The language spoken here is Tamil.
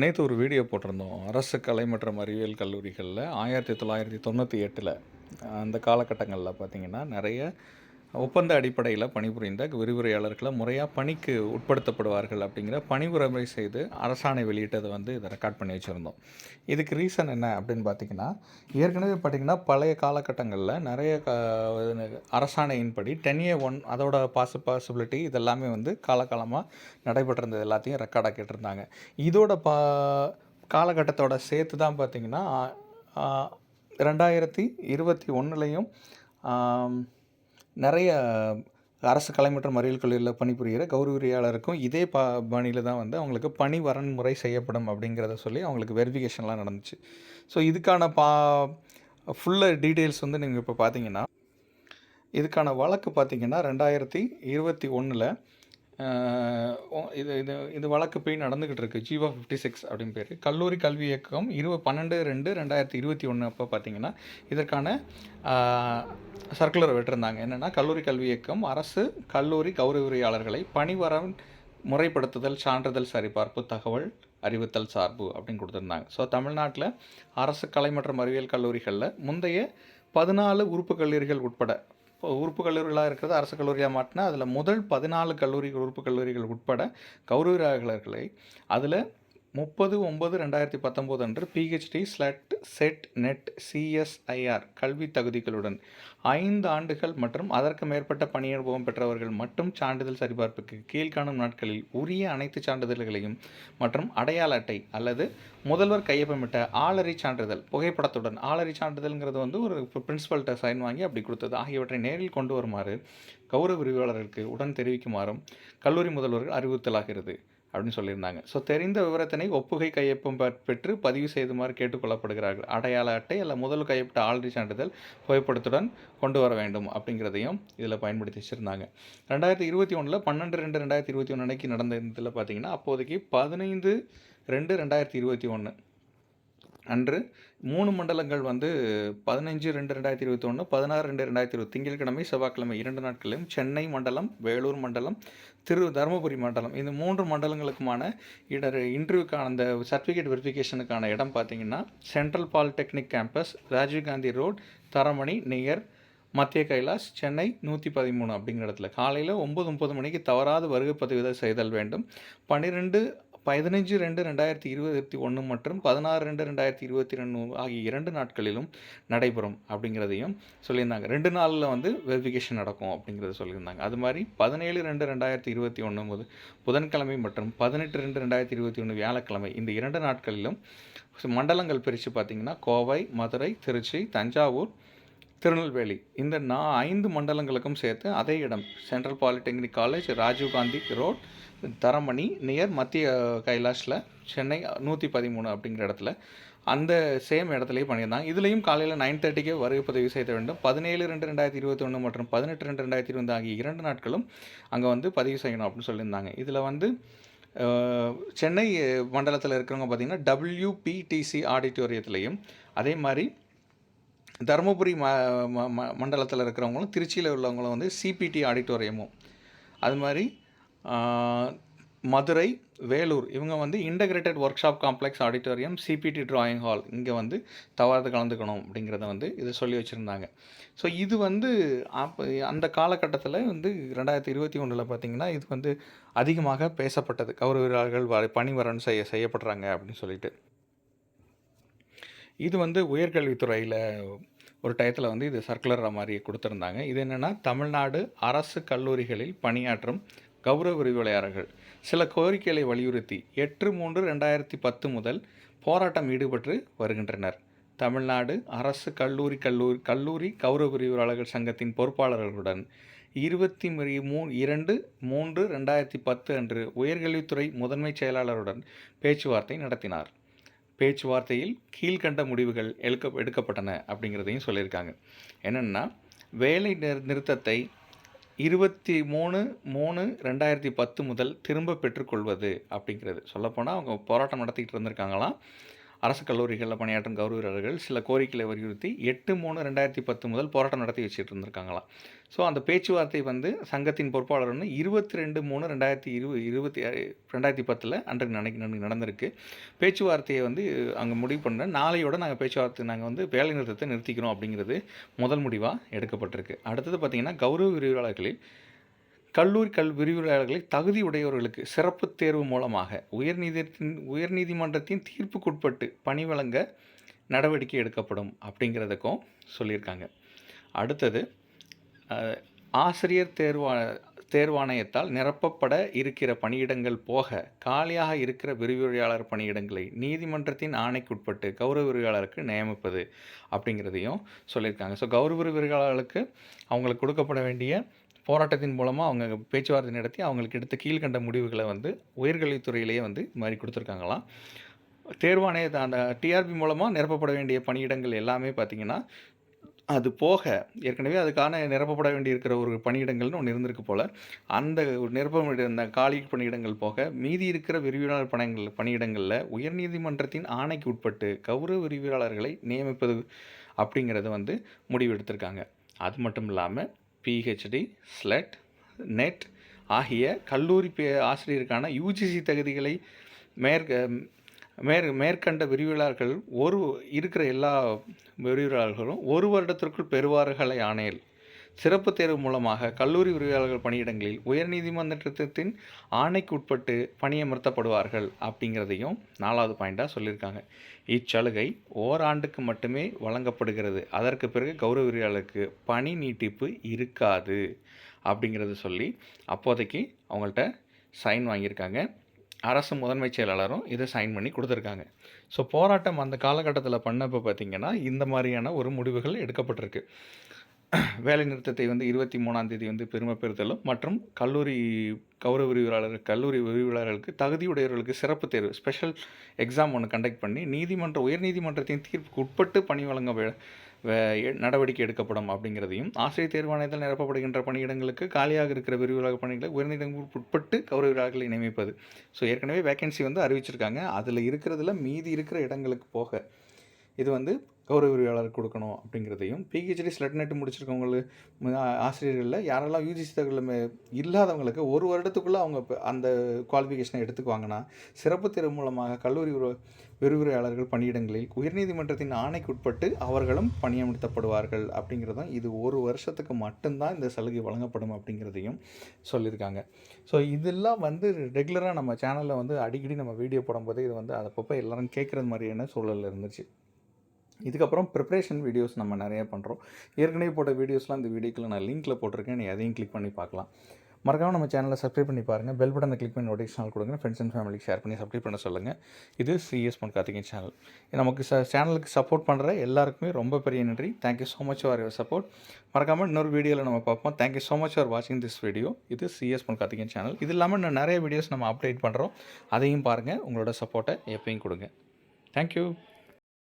நேற்று ஒரு வீடியோ போட்டிருந்தோம். அரசு கலை மற்றும் அறிவியல் கல்லூரிகளில் ஆயிரத்தி தொள்ளாயிரத்தி தொண்ணூற்றி எட்டில் அந்த காலகட்டங்களில் பார்த்திங்கன்னா நிறைய ஒப்பந்த அடிப்படையில் பணிபுரிந்த விரிவுரையாளர்களை முறையாக பணிக்கு உட்படுத்தப்படுவார்கள் அப்படிங்கிற பணிவுரைமை செய்து அரசாணை வெளியிட்டதை வந்து இதை ரெக்கார்ட் பண்ணி வச்சுருந்தோம். இதுக்கு ரீசன் என்ன அப்படின்னு பார்த்திங்கன்னா ஏற்கனவே பார்த்திங்கன்னா பழைய காலகட்டங்களில் நிறைய க அரசாணையின்படி டென் ஏ ஒன் அதோட பாச பாசிபிலிட்டி இதெல்லாமே வந்து காலகாலமாக நடைபெற்றிருந்தது எல்லாத்தையும் ரெக்கார்டாக கேட்டிருந்தாங்க இதோட பா காலகட்டத்தோட சேர்த்து தான் பார்த்திங்கன்னா ரெண்டாயிரத்தி இருபத்தி ஒன்றுலையும் நிறைய அரசு கலை மற்றும் அறிவியல் கல்லூரியில் பணிபுரிகிற கௌரவியாளருக்கும் இதே பா பணியில் தான் வந்து அவங்களுக்கு பணி வரன்முறை செய்யப்படும் அப்படிங்கிறத சொல்லி அவங்களுக்கு வெரிஃபிகேஷன்லாம் நடந்துச்சு. ஸோ இதுக்கான பா ஃபுல்லு டீட்டெயில்ஸ் வந்து நீங்கள் இப்போ பார்த்தீங்கன்னா இதுக்கான வழக்கு பார்த்தீங்கன்னா ரெண்டாயிரத்தி இருபத்தி ஒன்றில் இது இது இது வழக்கு போய் நடந்துக்கிட்டு இருக்கு. ஜீவா ஃபிஃப்டி சிக்ஸ் அப்படின்னு பேர். கல்லூரி கல்வி இயக்கம் இருபது பன்னெண்டு ரெண்டு ரெண்டாயிரத்தி இருபத்தி ஒன்று அப்போ பார்த்தீங்கன்னா இதற்கான சர்க்குலர் விட்டுருந்தாங்க. என்னென்னா கல்லூரி கல்வி இயக்கம் அரசு கல்லூரி கௌரவியாளர்களை பணிவரம் முறைப்படுத்துதல் சான்றிதழ் சரிபார்ப்பு தகவல் அறிவுத்தல் சார்பு அப்படின்னு கொடுத்துருந்தாங்க. ஸோ தமிழ்நாட்டில் அரசு கலை மற்றும் அறிவியல் கல்லூரிகளில் முந்தைய பதினாலு உறுப்பு கல்லூரிகள் உட்பட உறுப்பு கல்லூரிகளாக இருக்கிறது. அரசு கல்லூரியாக மாட்டினா அதில் முதல் பதினாலு கல்லூரிகள் உறுப்பு கல்லூரிகள் உட்பட கௌரவியாளர்களை அதில் முப்பது ஒம்பது ரெண்டாயிரத்தி பத்தொம்போது அன்று PhD SLET SET NET CSIR கல்வி தகுதிகளுடன் ஐந்து ஆண்டுகள் மற்றும் அதற்கு மேற்பட்ட பணி அனுபவம் பெற்றவர்கள் மட்டும் சான்றிதழ் சரிபார்ப்புக்கு கீழ்காணும் நாட்களில் உரிய அனைத்து சான்றிதழ்களையும் மற்றும் அடையாள அட்டை அல்லது முதல்வர் கையொப்பமிட்ட ஆளறி சான்றிதழ் புகைப்படத்துடன் ஆளறி சான்றிதழ்ங்கிறது வந்து ஒரு பிரின்சிபல்கிட்ட சைன் வாங்கி அப்படி கொடுத்தது. ஆகியவற்றை நேரில் கொண்டு வருமாறு கௌரவ விரிவாளர்களுக்கு உடன் தெரிவிக்குமாறும் கல்லூரி முதல்வர்கள் அறிவுறுத்தலாகிறது. அப்படின்னு சொல்லியிருந்தாங்க. ஸோ தெரிந்த விவரத்தினை ஒப்புகை கையொப்பம் பெற்று பதிவு செய்துமாறு கேட்டுக்கொள்ளப்படுகிறார்கள். அடையாள அட்டை அல்ல முதல் கையொப்பட்ட ஆல்ரெடி சான்றிதழ் புகைப்படத்துடன் கொண்டு வர வேண்டும் அப்படிங்கிறதையும் இதில் பயன்படுத்தி வச்சுருந்தாங்க. ரெண்டாயிரத்தி இருபத்தி ஒன்றில் பன்னெண்டு ரெண்டு ரெண்டாயிரத்தி இருபத்தி ஒன்று அன்னைக்கு நடந்த இதில் பார்த்தீங்கன்னா அப்போதைக்கு பதினைந்து ரெண்டு ரெண்டாயிரத்தி இருபத்தி ஒன்று அன்று மூணு மண்டலங்கள் வந்து பதினஞ்சு ரெண்டு ரெண்டாயிரத்தி இருபத்தி ஒன்று பதினாறு ரெண்டு ரெண்டாயிரத்தி இருபது திங்கட்கிழமை செவ்வாய்க்கிழமை இரண்டு நாட்களிலும் சென்னை மண்டலம் வேலூர் மண்டலம் திரு தருமபுரி மண்டலம். இந்த மூன்று மண்டலங்களுக்குமான இடர் இன்டர்வியூக்கான அந்த சர்டிஃபிகேட் வெரிஃபிகேஷனுக்கான இடம் பார்த்தீங்கன்னா central polytechnic campus Rajiv Gandhi road Taramani near Madhya Kailash Chennai நூற்றி பதிமூணு அப்படிங்கிற இடத்துல. காலையில் ஒம்பது முப்பது மணிக்கு தவறாது வருகை பதிவு செய்தல் வேண்டும். பன்னிரெண்டு பதினஞ்சு ரெண்டு ரெண்டாயிரத்தி இருபத்தி ஒன்று மற்றும் பதினாறு ரெண்டு ரெண்டாயிரத்தி இருபத்தி ரெண்டு ஆகிய இரண்டு நாட்களிலும் நடைபெறும் அப்படிங்கிறதையும் சொல்லியிருந்தாங்க. ரெண்டு நாளில் வந்து வெரிஃபிகேஷன் நடக்கும் அப்படிங்கிறத சொல்லியிருந்தாங்க. அது மாதிரி பதினேழு ரெண்டு ரெண்டாயிரத்தி இருபத்தி ஒன்று போது புதன்கிழமை மற்றும் பதினெட்டு ரெண்டு ரெண்டாயிரத்தி இருபத்தி ஒன்று வியாழக்கிழமை இந்த இரண்டு நாட்களிலும் மண்டலங்கள் பிரித்து பார்த்திங்கன்னா கோவை மதுரை திருச்சி தஞ்சாவூர் திருநெல்வேலி. இந்த நான் ஐந்து மண்டலங்களுக்கும் சேர்த்து அதே இடம். Central polytechnic college Rajiv Gandhi road Taramani near Madhya கைலாஷில் Chennai நூற்றி பதிமூணு அப்படிங்கிற இடத்துல. அந்த சேம் இடத்துலையே பண்ணியிருந்தாங்க. இதுலேயும் காலையில் நைன் தேர்ட்டிக்கே வருகை பதிவு செய்ய வேண்டும். பதினேழு ரெண்டு ரெண்டாயிரத்தி இருபத்தி ஒன்று மற்றும் பதினெட்டு ரெண்டு ரெண்டாயிரத்தி இருபது ஆகிய இரண்டு நாட்களும் அங்கே வந்து பதிவு செய்யணும் அப்படின்னு சொல்லியிருந்தாங்க. இதில் வந்து சென்னை மண்டலத்தில் இருக்கிறவங்க பார்த்திங்கன்னா டபிள்யூபிடிசி ஆடிட்டோரியத்துலேயும் அதே மாதிரி தருமபுரி ம மண்டலத்தில் இருக்கிறவங்களும் திருச்சியில் உள்ளவங்களும் வந்து சிபிடி ஆடிட்டோரியமும் அது மாதிரி மதுரை வேலூர் இவங்க வந்து integrated workshop complex auditorium CBT drawing hall இங்கே வந்து தவறாது கலந்துக்கணும் அப்படிங்கிறத வந்து இதை சொல்லி வச்சுருந்தாங்க. ஸோ இது வந்து அப்போ அந்த காலகட்டத்தில் வந்து ரெண்டாயிரத்தி இருபத்தி ஒன்றில் பார்த்திங்கன்னா இது வந்து அதிகமாக பேசப்பட்டது. கௌரவர்கள் வீரர்கள் பணிவரன் செய்ய செய்யப்படுறாங்க அப்படின்னு சொல்லிட்டு. இது வந்து உயர்கல்வித்துறையில் ஒரு டயத்தில் வந்து இது சர்க்குலர் மாதிரி கொடுத்துருந்தாங்க. இது என்னென்னா தமிழ்நாடு அரசு கல்லூரிகளில் பணியாற்றும் கௌரவ விரிவுரையாளர்கள். சில கோரிக்கைகளை வலியுறுத்தி எட்டு மூன்று ரெண்டாயிரத்தி பத்து முதல் போராட்டம் ஈடுபட்டு வருகின்றனர். தமிழ்நாடு அரசு கல்லூரி கல்லூரி கல்லூரி கௌரவ விரிவுரையாளர்கள் சங்கத்தின் பொறுப்பாளர்களுடன் இருபத்தி மூ இரண்டு மூன்று ரெண்டாயிரத்தி பத்து அன்று உயர்கல்வித்துறை முதன்மைச் செயலாளருடன் பேச்சுவார்த்தை நடத்தினார். பேச்சுவார்த்தையில் கீழ்கண்ட முடிவுகள் எடுக்க எடுக்கப்பட்டன அப்படிங்கிறதையும் சொல்லியிருக்காங்க. என்னென்னா வேலை நிறுத்தத்தை இருபத்தி மூணு மூணு ரெண்டாயிரத்தி பத்து முதல் திரும்ப பெற்றுக்கொள்வது அப்படிங்கிறது. சொல்லப்போனால் அவங்க போராட்டம் நடத்திக்கிட்டு இருந்திருக்காங்களாம். அரசு கல்லூரிகளில் பணியாற்றும் கௌரவர்கள் சில கோரிக்கைகளை வலியுறுத்தி எட்டு மூணு ரெண்டாயிரத்தி பத்து முதல் போராட்டம் நடத்தி வச்சுட்டு இருந்திருக்காங்களாம் ஸோ அந்த பேச்சுவார்த்தை வந்து சங்கத்தின் பொறுப்பாளர் வந்து இருபத்தி ரெண்டு மூணு ரெண்டாயிரத்தி இரு இருபத்தி ரெண்டாயிரத்தி பத்தில் அன்றைக்கு நினைக்க நடந்திருக்கு. பேச்சுவார்த்தையை வந்து அங்கே முடிவு பண்ண நாளையோட நாங்கள் பேச்சுவார்த்தை நாங்கள் வந்து வேலை நிறுத்தத்தை நிறுத்திக்கிறோம் அப்படிங்கிறது முதல் முடிவாக எடுக்கப்பட்டிருக்கு. அடுத்தது பார்த்திங்கன்னா கௌரவ விரிவாளர்களில் கல்லூரி கல் விரிவுரையாளர்களை தகுதி உடையவர்களுக்கு சிறப்பு தேர்வு மூலமாக உயர்நீதியத்தின் உயர்நீதிமன்றத்தின் தீர்ப்புக்குட்பட்டு பணி வழங்க நடவடிக்கை எடுக்கப்படும் அப்படிங்கிறதுக்கும் சொல்லியிருக்காங்க. அடுத்தது ஆசிரியர் தேர்வா தேர்வாணையத்தால் நிரப்பப்பட இருக்கிற பணியிடங்கள் போக காலியாக இருக்கிற விரிவுரையாளர் பணியிடங்களை நீதிமன்றத்தின் ஆணைக்குட்பட்டு கௌரவ விரிவுரையாளருக்கு நியமிப்பது அப்படிங்கிறதையும் சொல்லியிருக்காங்க. ஸோ கௌரவ விரிவுரையாளர்களுக்கு அவங்களுக்கு கொடுக்கப்பட வேண்டிய போராட்டத்தின் மூலமாக அவங்க பேச்சுவார்த்தை நடத்தி அவங்களுக்கு எடுத்த கீழ்கண்ட முடிவுகளை வந்து உயர்கல்வித்துறையிலேயே வந்து இது மாதிரி கொடுத்துருக்காங்களாம். தேர்வாணைய அந்த டிஆர்பி மூலமாக நிரப்பப்பட வேண்டிய பணியிடங்கள் எல்லாமே பார்த்திங்கன்னா அது போக ஏற்கனவே அதுக்கான நிரப்பப்பட வேண்டியிருக்கிற ஒரு பணியிடங்கள்னு ஒன்று இருந்திருக்கு போல். அந்த நிரப்ப அந்த காலி பணியிடங்கள் போக மீதி இருக்கிற விரிவாளர் பணங்கள் பணியிடங்களில் உயர்நீதிமன்றத்தின் ஆணைக்கு உட்பட்டு கௌரவ விரிவாளர்களை நியமிப்பது அப்படிங்கிறத வந்து முடிவெடுத்திருக்காங்க. அது மட்டும் இல்லாமல் பிஹெச்டி ஸ்லெட் நெட் ஆகிய கல்லூரி பே ஆசிரியருக்கான யூஜிசி தகுதிகளை மேற்க மேற் மேற்கண்ட விரிவுரையாளர்கள் ஒரு இருக்கிற எல்லா விரிவுரையாளர்களும் ஒரு வருடத்திற்குள் பெறுவார்களை ஆணையில். சிறப்பு தேர்வு மூலமாக கல்லூரி உரிமையாளர்கள் பணியிடங்களில் உயர்நீதிமன்றத்தின் ஆணைக்குட்பட்டு பணியமர்த்தப்படுவார்கள் அப்படிங்கிறதையும் நாலாவது பாயிண்டாக சொல்லியிருக்காங்க. இச்சலுகை ஓராண்டுக்கு மட்டுமே வழங்கப்படுகிறது. அதற்கு பிறகு கௌரவ உரிமையாளருக்கு பணி நீட்டிப்பு இருக்காது அப்படிங்கிறத சொல்லி அப்போதைக்கு அவங்கள்ட்ட சைன் வாங்கியிருக்காங்க. அரசு முதன்மைச் செயலாளரும் இதை சைன் பண்ணி கொடுத்துருக்காங்க. ஸோ போராட்டம் அந்த காலகட்டத்தில் பண்ணப்போ பார்த்திங்கன்னா இந்த மாதிரியான ஒரு முடிவுகள் எடுக்கப்பட்டிருக்கு. வேலை நிறுத்தத்தை வந்து இருபத்தி மூணாம் தேதி வந்து பெருமை பெறுதலும் மற்றும் கல்லூரி கௌரவ விரிவுரையாளர் கல்லூரி விரிவுரையாளர்களுக்கு தகுதியுடையவர்களுக்கு சிறப்பு தேர்வு ஸ்பெஷல் எக்ஸாம் ஒன்று கண்டக்ட் பண்ணி நீதிமன்ற உயர்நீதிமன்றத்தின் தீர்ப்புக்கு உட்பட்டு பணி வழங்க வே- வே- நடவடிக்கை எடுக்கப்படும் அப்படிங்கிறதையும் ஆசிரியர் தேர்வாணையத்தில் நிரப்பப்படுகின்ற பணியிடங்களுக்கு காலியாக இருக்கிற விரிவுரையாளர் பணிகளை உயர்நீதிமன்றம் உட்பட்டு கௌரவ விரிவுரையாளர்களை நியமிப்பது. ஸோ ஏற்கனவே வேகன்சி வந்து அறிவிச்சிருக்காங்க. அதில் இருக்கிறதுல மீதி இருக்கிற இடங்களுக்கு போக. இது வந்து கௌரவ விரிவாளர் கொடுக்கணும் அப்படிங்கிறதையும் பிஹெச்டி ஸ்லெட் நெட் முடிச்சிருக்கவங்களுக்கு ஆசிரியர்களில் யாரெல்லாம் யூஜிசி தகவல் இல்லாதவங்களுக்கு ஒரு வருடத்துக்குள்ளே அவங்க அந்த குவாலிஃபிகேஷனை எடுத்துக்குவாங்கன்னா சிறப்பு தேர்வு மூலமாக கல்லூரி விரிவுரையாளர்கள் பணியிடங்களில் உயர்நீதிமன்றத்தின் ஆணைக்கு உட்பட்டு அவர்களும் பணியமர்த்தப்படுவார்கள் அப்படிங்கிறதும் இது ஒரு வருஷத்துக்கு மட்டும்தான் இந்த சலுகை வழங்கப்படும் அப்படிங்கிறதையும் சொல்லியிருக்காங்க. ஸோ இதெல்லாம் வந்து ரெகுலராக நம்ம சேனலில் வந்து அடிக்கடி நம்ம வீடியோ போடும்போது இது வந்து அப்பப்போ எல்லாரும் கேட்குறது மாதிரியான சூழல் இருந்துச்சு. இதுக்கப்புறம் ப்ரிப்ரேஷன் வீடியோஸ் நம்ம நிறைய பண்ணுறோம் ஏற்கனவே போட்ட வீடியோஸ்லாம் இந்த வீடியோக்குள்ள நான் லிங்க்கில் போட்டிருக்கேன். நீ அதையும் கிளிக் பண்ணி பார்க்கலாம். மறக்காமல் நம்ம சேனலை சப்ஸ்கிரைப் பண்ணி பாருங்கள் பெல் பட்டனை கிளிக் பண்ணி நோட்டிஃபிகேஷன் கொடுங்க. ஃப்ரெண்ட்ஸ் அண்ட் ஃபேமிலிக்கு ஷேர் பண்ணி சப்ஸ்கிரைப் பண்ண சொல்லுங்கள் இது சிஎஸ் பொன் கார்த்திகேயன் சேனல் நமக்கு ச சேனலுக்கு சப்போர்ட் பண்ணுற எல்லாருக்குமே ரொம்ப பெரிய நன்றி. Thank you so much for your support மறக்காமல் இன்னொரு வீடியோவில் நம்ம பார்ப்போம். Thank you so much for வாட்சிங் திஸ் வீடியோ இது சிஎஸ் பொன் கார்த்திகேயன் சேனல் இது இல்லாமல் இன்னும் நிறைய வீடியோஸ் நம்ம அப்டேட் பண்ணுறோம் அதையும் பாருங்கள் உங்களோட சப்போர்ட்டை எப்பயும் கொடுங்க. தேங்க்யூ